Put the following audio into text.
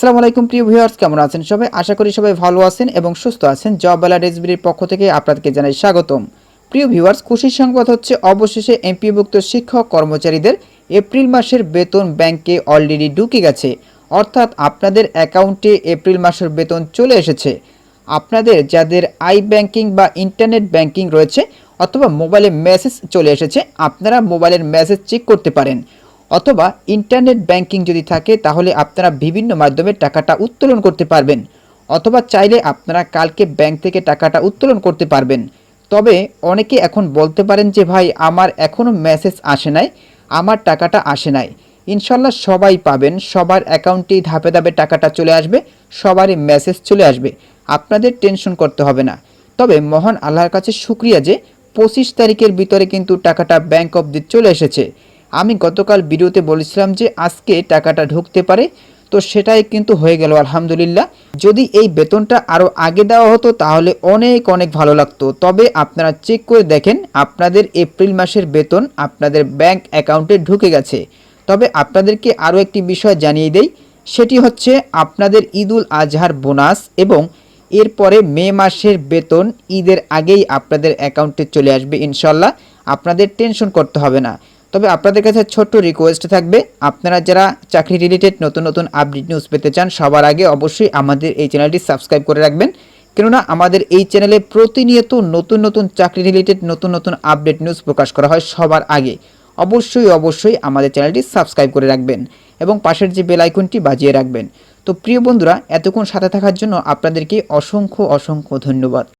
আসসালামু আলাইকুম, প্রিয় ভিউয়ার্স, কেমন আছেন সবাই? আশা করি সবাই ভালো আছেন এবং সুস্থ আছেন। জব ডেসবিলির পক্ষ থেকে আপনাদেরকে জানাই স্বাগতম। প্রিয় ভিউয়ার্স, খুশির সংবাদ হচ্ছে, অবশেষে এমপিভুক্ত শিক্ষক কর্মচারীদের এপ্রিল মাসের বেতন ব্যাংকে অলরেডি ঢুকে গেছে। অর্থাৎ আপনাদের অ্যাকাউন্টে এপ্রিল মাসের বেতন চলে এসেছে। আপনাদের যাদের আই ব্যাংকিং বা ইন্টারনেট ব্যাংকিং রয়েছে অথবা মোবাইলে মেসেজ চলে এসেছে, আপনারা মোবাইলের মেসেজ চেক করতে পারেন। অথবা ইন্টারনেট ব্যাংকিং যদি থাকে, তাহলে আপনারা বিভিন্ন মাধ্যমে টাকাটা উত্তোলন করতে পারবেন। অথবা চাইলে আপনারা কালকে ব্যাংক থেকে টাকাটা উত্তোলন করতে পারবেন। তবে অনেকে এখন বলতে পারেন যে, ভাই, আমার এখনও মেসেজ আসে নাই, আমার টাকাটা আসে নাই। ইনশাল্লাহ সবাই পাবেন, সবার অ্যাকাউন্টেই ধাপে ধাপে টাকাটা চলে আসবে, সবারই মেসেজ চলে আসবে। আপনাদের টেনশন করতে হবে না। তবে মহান আল্লাহর কাছে শুক্রিয়া যে, পঁচিশ তারিখের ভিতরে কিন্তু টাকাটা ব্যাংক অবধি চলে এসেছে। আমি গতকাল ভিডিওতে বলেছিলাম যে আজকে টাকাটা ঢুকতে পারে, তো সেটাই কিন্তু হয়ে গেল, আলহামদুলিল্লাহ। যদি এই বেতনটা আরও আগে দেওয়া হতো, তাহলে অনেক অনেক ভালো লাগতো। তবে আপনারা চেক করে দেখেন, আপনাদের এপ্রিল মাসের বেতন আপনাদের ব্যাংক অ্যাকাউন্টে ঢুকে গেছে। তবে আপনাদেরকে আরও একটি বিষয় জানিয়ে দেই, সেটি হচ্ছে আপনাদের ঈদুল আজহার বোনাস এবং এরপরে মে মাসের বেতন ঈদের আগেই আপনাদের অ্যাকাউন্টে চলে আসবে, ইনশাল্লাহ। আপনাদের টেনশন করতে হবে না। তবে আপনাদের কাছে ছোট্ট রিকোয়েস্ট থাকবে, আপনারা যারা চাকরি রিলেটেড নতুন নতুন আপডেট নিউজ পেতে চান, সবার আগে অবশ্যই আমাদের এই চ্যানেলটি সাবস্ক্রাইব করে রাখবেন। কেননা আমাদের এই চ্যানেলে প্রতিনিয়ত নতুন নতুন চাকরি রিলেটেড নতুন নতুন আপডেট নিউজ প্রকাশ করা হয় সবার আগে। অবশ্যই অবশ্যই আমাদের চ্যানেলটি সাবস্ক্রাইব করে রাখবেন এবং পাশের যে বেল আইকনটি বাজিয়ে রাখবেন। তো প্রিয় বন্ধুরা, এতক্ষণ সাথে থাকার জন্য আপনাদেরকে অসংখ্য অসংখ্য ধন্যবাদ।